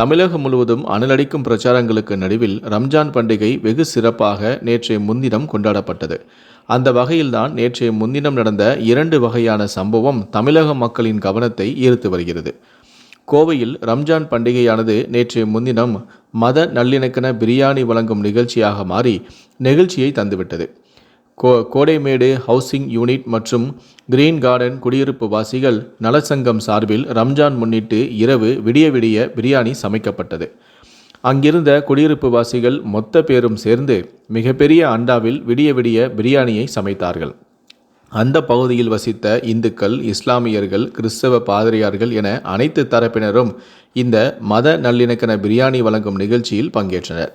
தமிழகம் முழுவதும் அனலடிக்கும் பிரச்சாரங்களுக்கு நடுவில் ரம்ஜான் பண்டிகை வெகு சிறப்பாக நேற்றைய முன்தினம் கொண்டாடப்பட்டது. அந்த வகையில்தான் நேற்றைய முன்தினம் நடந்த இரண்டு வகையான சம்பவம் தமிழக மக்களின் கவனத்தை ஈர்த்து வருகிறது. கோவையில் ரம்ஜான் பண்டிகையானது நேற்றைய முன்தினம் மத நல்லிணக்கண பிரியாணி வழங்கும் நிகழ்ச்சியாக மாறி நெகிழ்ச்சியை தந்துவிட்டது. கோ கோடைமேடு ஹவுசிங் யூனிட் மற்றும் கிரீன் கார்டன் குடியிருப்பு வாசிகள் நலசங்கம் சார்பில் ரம்ஜான் முன்னிட்டு இரவு விடிய விடிய பிரியாணி சமைக்கப்பட்டது. அங்கிருந்த குடியிருப்பு வாசிகள் மொத்த பேரும் சேர்ந்து மிகப்பெரிய அண்டாவில் விடிய விடிய பிரியாணியை சமைத்தார்கள். அந்த பகுதியில் வசித்த இந்துக்கள் இஸ்லாமியர்கள் கிறிஸ்தவ பாதிரியார்கள் என அனைத்து தரப்பினரும் இந்த மத நல்லிணக்கண பிரியாணி வழங்கும் நிகழ்ச்சியில் பங்கேற்றனர்.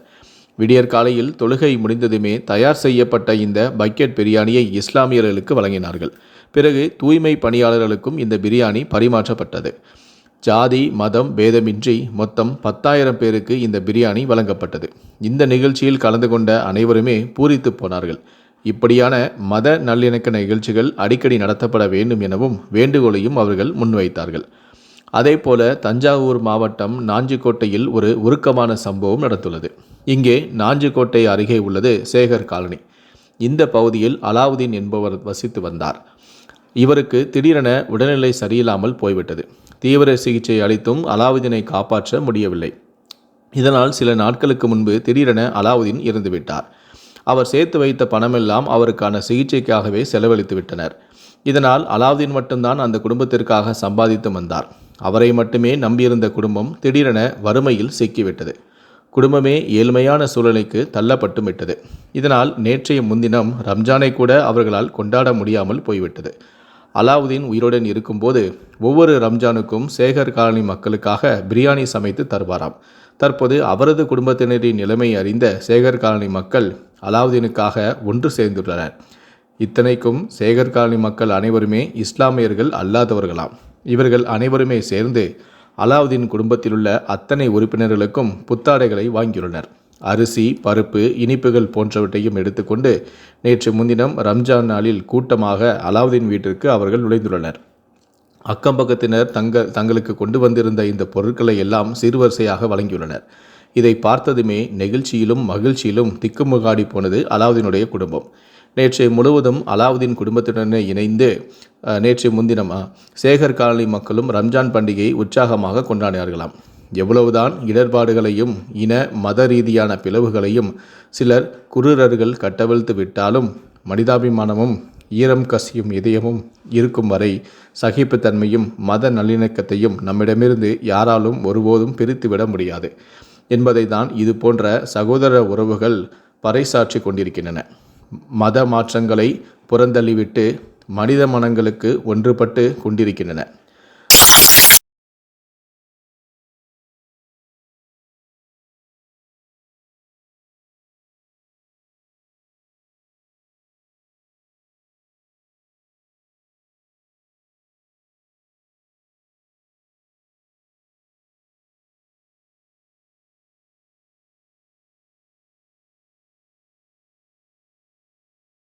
விடியற் காலையில் தொழுகை முடிந்ததுமே தயார் செய்யப்பட்ட இந்த பக்கெட் பிரியாணியை இஸ்லாமியர்களுக்கு வழங்கினார்கள். பிறகு தூய்மை பணியாளர்களுக்கும் இந்த பிரியாணி பரிமாற்றப்பட்டது. ஜாதி மதம் பேதமின்றி மொத்தம் பத்தாயிரம் பேருக்கு இந்த பிரியாணி வழங்கப்பட்டது. இந்த நிகழ்ச்சியில் கலந்து கொண்ட அனைவருமே பூரித்து போனார்கள். இப்படியான மத நல்லிணக்க நிகழ்ச்சிகள் அடிக்கடி நடத்தப்பட வேண்டும் எனவும் வேண்டுகோளையும் அவர்கள் முன்வைத்தார்கள். அதேபோல தஞ்சாவூர் மாவட்டம் நாஞ்சிக்கோட்டையில் ஒரு உருக்கமான சம்பவம் நடந்துள்ளது. இங்கே நாஞ்சிக்கோட்டை அருகே உள்ளது சேகர் காலனி. இந்த பகுதியில் அலாவுதீன் என்பவர் வசித்து வந்தார். இவருக்கு திடீரென உடல்நிலை சரியில்லாமல் போய்விட்டது. தீவிர சிகிச்சை அளித்தும் அலாவுதீனை காப்பாற்ற முடியவில்லை. இதனால் சில நாட்களுக்கு முன்பு திடீரென அலாவுதீன் இறந்துவிட்டார் அவர் சேர்த்து வைத்த பணமெல்லாம் அவருக்கான சிகிச்சைக்காகவே செலவழித்து விட்டனர். இதனால் அலாவுதீன் மட்டும்தான் அந்த குடும்பத்திற்காக சம்பாதித்து வந்தார். அவரை மட்டுமே நம்பியிருந்த குடும்பம் திடீரென வறுமையில் சிக்கிவிட்டது. குடும்பமே ஏழ்மையான சூழ்நிலைக்கு தள்ளப்பட்டு விட்டது இதனால் நேற்றைய முன்தினம் ரம்ஜானை கூட அவர்களால் கொண்டாட முடியாமல் போய்விட்டது. அலாவுதீன் உயிருடன் இருக்கும்போது ஒவ்வொரு ரம்ஜானுக்கும் சேகர் காலனி மக்களுக்காக பிரியாணி சமைத்து தருவாராம். தற்போது அவரது குடும்பத்தினரின் நிலைமை அறிந்த சேகர் காலனி மக்கள் அலாவுதீனுக்காக ஒன்று சேர்ந்துள்ளனர். இத்தனைக்கும் சேகர் காலனி மக்கள் அனைவருமே இஸ்லாமியர்கள் அல்லாதவர்களாம். இவர்கள் அனைவருமே சேர்ந்து அலாவுதீன் குடும்பத்தில் உள்ள அத்தனை உறுப்பினர்களுக்கும் புத்தாடைகளை வாங்கியுள்ளனர். அரிசி பருப்பு இனிப்புகள் போன்றவற்றையும் எடுத்துக்கொண்டு நேற்று முன்தினம் ரம்ஜான் நாளில் கூட்டமாக அலாவுதீன் வீட்டிற்கு அவர்கள் நுழைந்துள்ளனர். அக்கம் பக்கத்தினர் தங்க தங்களுக்கு கொண்டு வந்திருந்த இந்த பொருட்களை எல்லாம் சிறுவரிசையாக வழங்கியுள்ளனர். இதை பார்த்ததுமே நெகிழ்ச்சியிலும் மகிழ்ச்சியிலும் திக்குமுகாடி போனது அலாவுதீனுடைய குடும்பம். நேற்று முழுவதும் அலாவுதீன் குடும்பத்துடனே இணைந்து நேற்று முன்தினம் சேகர் காலனி மக்களும் ரம்ஜான் பண்டிகையை உற்சாகமாக கொண்டாடினார்களாம். எவ்வளவுதான் இடர்பாடுகளையும் இன மத ரீதியான பிளவுகளையும் சிலர் குருரர்கள் கட்டவிழ்த்து விட்டாலும் மனிதாபிமானமும் ஈரம் கசியும் இதயமும் இருக்கும் வரை சகிப்புத்தன்மையும் மத நல்லிணக்கத்தையும் நம்மிடமிருந்து யாராலும் ஒருபோதும் பிரித்துவிட முடியாது என்பதை தான் இது போன்ற சகோதர உறவுகள் பறைசாற்றி கொண்டிருக்கின்றன. மத மாற்றங்களை புறந்தள்ளிவிட்டு மனித மனங்களுக்கு ஒன்றுபட்டு கொண்டிருக்கின்றன.